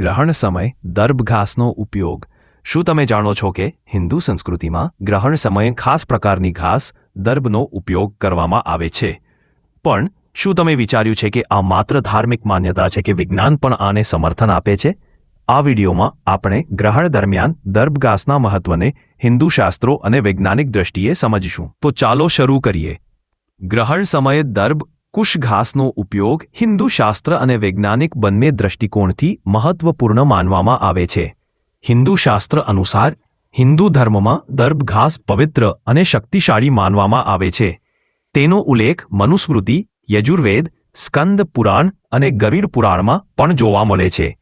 ગ્રહણ સમય દર્ભ ઘાસનો ઉપયોગ. શું તમે જાણો છો કે હિન્દુ સંસ્કૃતિમાં ગ્રહણ સમયે ખાસ પ્રકારની ઘાસ દર્ભનો ઉપયોગ કરવામાં આવે છે? પણ શું તમે વિચાર્યું છે કે આ માત્ર ધાર્મિક માન્યતા છે કે વિજ્ઞાન પણ આને સમર્થન આપે છે? આ વિડીયોમાં આપણે ગ્રહણ દરમિયાન દર્ભ ઘાસના મહત્વને હિન્દુ શાસ્ત્રો અને વૈજ્ઞાનિક દ્રષ્ટિએ સમજીશું. તો ચાલો શરૂ કરીએ. ગ્રહણ સમયે દર્ભ કુશ ઘાસનો ઉપયોગ હિન્દુ શાસ્ત્ર અને વૈજ્ઞાનિક બંને દ્રષ્ટિકોણથી મહત્વપૂર્ણ માનવામાં આવે છે. હિન્દુ શાસ્ત્ર અનુસાર, હિન્દુ ધર્મમાં દર્ભ ઘાસ પવિત્ર અને શક્તિશાળી માનવામાં આવે છે. તેનો ઉલ્લેખ મનુસ્મૃતિ, યજુર્વેદ, સ્કંદ પુરાણ અને ગરીર પુરાણમાં પણ જોવા મળે છે.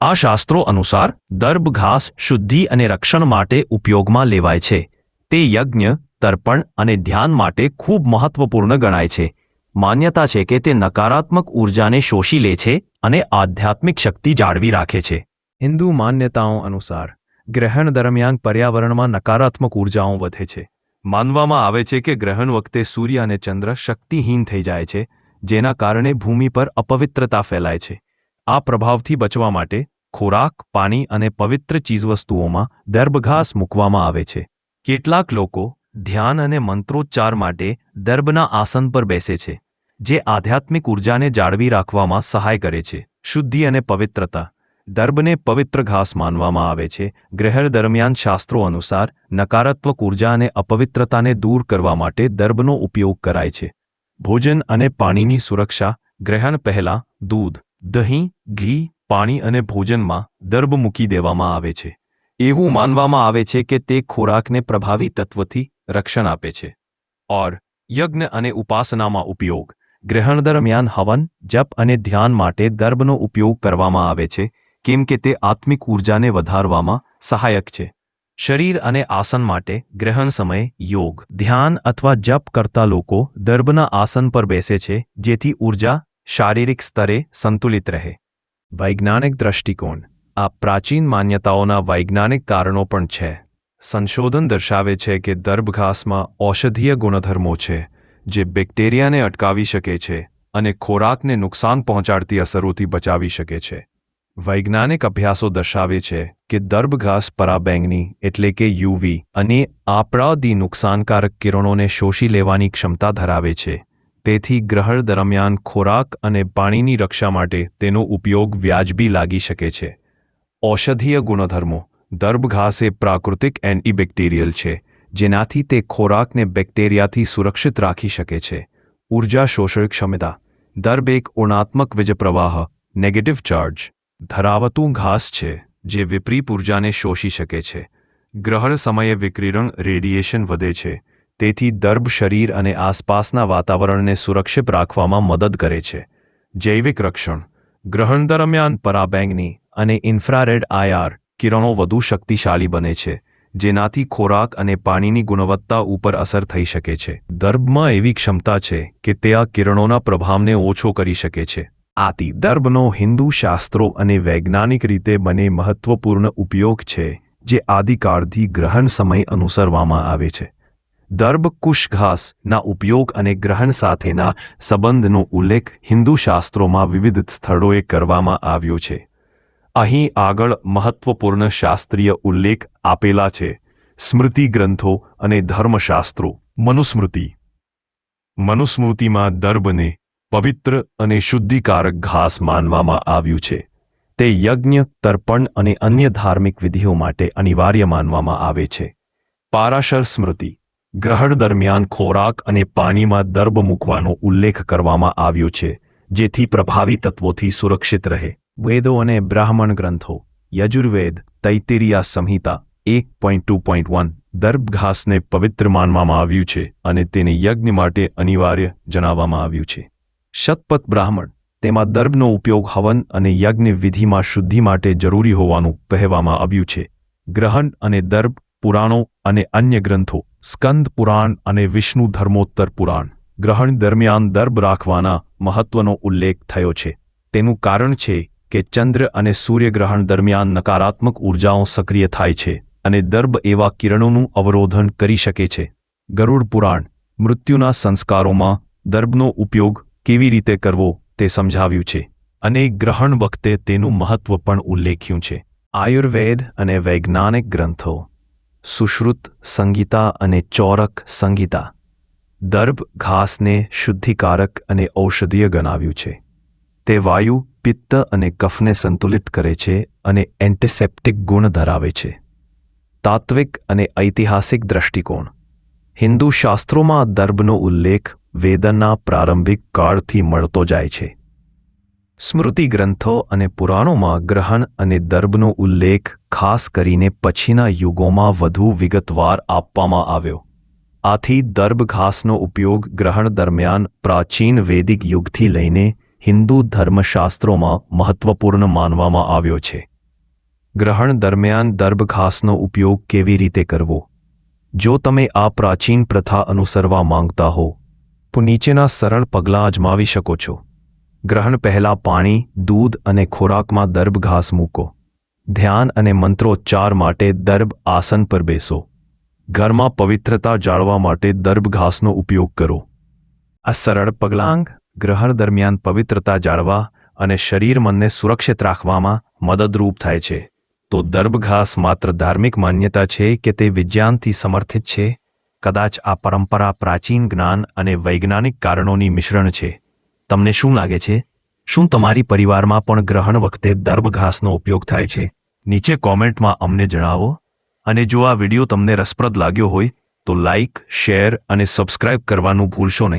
આ શાસ્ત્રો અનુસાર દર્ભ ઘાસ શુદ્ધિ અને રક્ષણ માટે ઉપયોગમાં લેવાય છે. તે યજ્ઞ, તર્પણ અને ધ્યાન માટે ખૂબ મહત્વપૂર્ણ ગણાય છે. માન્યતા છે કે તે નકારાત્મક ઊર્જાને શોષી લે છે અને આધ્યાત્મિક શક્તિ જાળવી રાખે છે. હિન્દુ માન્યતાઓ અનુસાર, ગ્રહણ દરમિયાન પર્યાવરણમાં નકારાત્મક ઊર્જાઓ વધે છે. માનવામાં આવે છે કે ગ્રહણ વખતે સૂર્ય અને ચંદ્ર શક્તિહીન થઈ જાય છે, જેના કારણે ભૂમિ પર અપવિત્રતા ફેલાય છે. આ પ્રભાવથી બચવા માટે ખોરાક, પાણી અને પવિત્ર ચીજવસ્તુઓમાં દર્ભઘાસ મૂકવામાં આવે છે. કેટલાક લોકો ધ્યાન અને મંત્રોચ્ચાર માટે દર્ભના આસન પર બેસે છે. જે આધ્યાત્મિક ઊર્જાને જાળવી રાખવામાં સહાય કરે છે. શુદ્ધિ અને પવિત્રતા. દર્ભને પવિત્ર ઘાસ માનવામાં આવે છે. ગ્રહણ દરમિયાન શાસ્ત્રો અનુસાર, નકારાત્મક ઊર્જા અને અપવિત્રતાને દૂર કરવા માટે દર્ભનો ઉપયોગ કરાય છે. ભોજન અને પાણીની સુરક્ષા. ગ્રહણ પહેલાં દૂધ, દહીં, ઘી, પાણી અને ભોજનમાં દર્ભ મૂકી દેવામાં આવે છે. એવું માનવામાં આવે છે કે તે ખોરાકને પ્રભાવી તત્વથી રક્ષણ આપે છે. ઓર, યજ્ઞ અને ઉપાસનામાં ઉપયોગ. ગ્રહણ દરમિયાન હવન, જપ અને ધ્યાન માટે દર્ભનો ઉપયોગ કરવામાં આવે છે, કેમ કે તે આત્મિક ઊર્જાને વધારવામાં સહાયક છે. શરીર અને આસન માટે ગ્રહણ સમયે યોગ, ધ્યાન અથવા જપ કરતા લોકો દર્ભના આસન પર બેસે છે, જેથી ઊર્જા શારીરિક સ્તરે સંતુલિત રહે. વૈજ્ઞાનિક દ્રષ્ટિકોણ. આ પ્રાચીન માન્યતાઓના વૈજ્ઞાનિક કારણો પણ છે. સંશોધન દર્શાવે છે કે દર્ભઘાસમાં ઔષધીય ગુણધર્મો છે. જે બેક્ટેરિયાને અટકાવી શકે છે અને ખોરાકને નુકસાન પહોંચાડતી અસરોથી બચાવી શકે છે. વૈજ્ઞાનિક અભ્યાસો દર્શાવે છે કે દર્ભઘાસ પરાબેંગની એટલે કે યુવી અને આપણાદી નુકસાનકારક કિરણોને શોષી લેવાની ક્ષમતા ધરાવે છે. તેથી ગ્રહણ દરમિયાન ખોરાક અને પાણીની રક્ષા માટે તેનો ઉપયોગ વ્યાજબી લાગી શકે છે. ઔષધીય ગુણધર્મો. દર્ભઘાસ એ પ્રાકૃતિક એન્ટીબેક્ટેરિયલ છે. જેનાથી તે ખોરાકને બેક્ટેરિયાથી સુરક્ષિત રાખી શકે છે. ઊર્જા શોષણ ક્ષમતા દર્ભ એક ઋણાત્મક વીજપ્રવાહ નેગેટિવ ચાર્જ ધરાવતું ઘાસ છે, જે વિપરીત ઊર્જાને શોષી શકે છે. ગ્રહણ સમયે વિકિરણ રેડિયેશન વધે છે, તેથી દર્ભ શરીર અને આસપાસના વાતાવરણને સુરક્ષિત રાખવામાં મદદ કરે છે. જૈવિક રક્ષણ, ગ્રહણ દરમિયાન પરાબેંગની અને ઇન્ફ્રારેડ આયાર કિરણો વધુ શક્તિશાળી બને છે. જેનાથી ખોરાક અને પાણીની ગુણવત્તા ઉપર અસર થઈ શકે છે. દર્ભમાં એવી ક્ષમતા છે કે તે આ કિરણોના પ્રભાવને ઓછો કરી શકે છે. આથી દર્ભનો હિન્દુ શાસ્ત્રો અને વૈજ્ઞાનિક રીતે બને મહત્વપૂર્ણ ઉપયોગ છે જે આદિકાળથી ગ્રહણ સમય અનુસરવામાં આવે છે. દર્ભ કુશઘાસના ઉપયોગ અને ગ્રહણ સાથેના સંબંધનો ઉલ્લેખ હિન્દુ શાસ્ત્રોમાં વિવિધ સ્થળોએ કરવામાં આવ્યો છે. અહીં આગળ મહત્વપૂર્ણ શાસ્ત્રીય ઉલ્લેખ આપેલા છે. સ્મૃતિ ગ્રંથો અને ધર્મશાસ્ત્રો. મનુસ્મૃતિ. મનુસ્મૃતિમાં દર્ભને પવિત્ર અને શુદ્ધિકારક ઘાસ માનવામાં આવ્યું છે. તે યજ્ઞ, તર્પણ અને અન્ય ધાર્મિક વિધિઓ માટે અનિવાર્ય માનવામાં આવે છે. પારાશર સ્મૃતિ. ગ્રહણ દરમિયાન ખોરાક અને પાણીમાં દર્ભ મૂકવાનો ઉલ્લેખ કરવામાં આવ્યો છે, જેથી પ્રભાવી તત્વોથી સુરક્ષિત રહે. વેદો અને બ્રાહ્મણ ગ્રંથો, યજુર્વેદ, તૈતિરિયા સંહિતા, એક પોઈન્ટ ટુ પોઈન્ટ વન દર્ભઘાસને પવિત્ર માનવામાં આવ્યું છે અને તેને યજ્ઞ માટે અનિવાર્ય જણાવવામાં આવ્યું છે. શતપથ બ્રાહ્મણ, તેમાં દર્ભનો ઉપયોગ હવન અને યજ્ઞ વિધિમાં શુદ્ધિ માટે જરૂરી હોવાનું કહેવામાં આવ્યું છે. ગ્રહણ અને દર્ભ પુરાણો અને અન્ય ગ્રંથો, સ્કંદ પુરાણ અને વિષ્ણુ ધર્મોત્તર પુરાણ, ગ્રહણ દરમિયાન દર્ભ રાખવાના મહત્વનો ઉલ્લેખ થયો છે. તેનું કારણ છે કે ચંદ્ર અને સૂર્યગ્રહણ દરમિયાન નકારાત્મક ઊર્જાઓ સક્રિય થાય છે અને દર્ભ એવા કિરણોનું અવરોધન કરી શકે છે. ગરુડ પુરાણ, મૃત્યુના સંસ્કારોમાં દર્ભનો ઉપયોગ કેવી રીતે કરવો તે સમજાવ્યું છે અને ગ્રહણ વખતે તેનું મહત્વ પણ ઉલ્લેખ્યું છે. આયુર્વેદ અને વૈજ્ઞાનિક ગ્રંથો, સુશ્રુત સંગીતા અને ચોરક સંગીતા દર્ભ ઘાસને શુદ્ધિકારક અને ઔષધીય ગણાવ્યું છે. તે વાયુ પિત્ત અને કફને સંતુલિત કરે છે અને એન્ટિસેપ્ટિક ગુણ ધરાવે છે. તાત્વિક અને ઐતિહાસિક દ્રષ્ટિકોણ. હિન્દુ શાસ્ત્રોમાં દર્ભનો ઉલ્લેખ વેદના પ્રારંભિક કાળથી મળતો જાય છે. સ્મૃતિ ગ્રંથો અને પુરાણોમાં ગ્રહણ અને દર્ભનો ઉલ્લેખ ખાસ કરીને પછીના યુગોમાં વધુ વિગતવાર આપવામાં આવ્યો. આથી દર્ભ ઘાસનો ઉપયોગ ગ્રહણ દરમિયાન પ્રાચીન વૈદિક યુગથી લઈને હિન્દુ ધર્મશાસ્ત્રોમાં મહત્વપૂર્ણ માનવામાં આવ્યો છે. ગ્રહણ દરમિયાન દર્ભઘાસનો ઉપયોગ કેવી રીતે કરવો? જો તમે આ પ્રાચીન પ્રથા અનુસરવા માંગતા હો, તો નીચેના સરળ પગલાં અજમાવી શકો છો. ગ્રહણ પહેલાં પાણી, દૂધ અને ખોરાકમાં દર્ભઘાસ મૂકો. ધ્યાન અને મંત્રોચ્ચાર માટે દર્ભ આસન પર બેસો. ઘરમાં પવિત્રતા જાળવા માટે દર્ભઘાસનો ઉપયોગ કરો. આ સરળ પગલાં. ગ્રહણ દરમિયાન પવિત્રતા જાળવા અને શરીર મનને સુરક્ષિત રાખવામાં મદદરૂપ થાય છે. તો દર્ભઘાસ માત્ર ધાર્મિક માન્યતા છે કે તે વિજ્ઞાનથી સમર્થિત છે? કદાચ આ પરંપરા પ્રાચીન જ્ઞાન અને વૈજ્ઞાનિક કારણોની મિશ્રણ છે. તમને શું લાગે છે? શું તમારી પરિવારમાં પણ ગ્રહણ વખતે દર્ભઘાસનો ઉપયોગ થાય છે? નીચે કોમેન્ટમાં અમને જણાવો. અને જો આ વીડિયો તમને રસપ્રદ લાગ્યો હોય, તો લાઇક શેર અને સબસ્ક્રાઇબ કરવાનું ભૂલશો નહીં.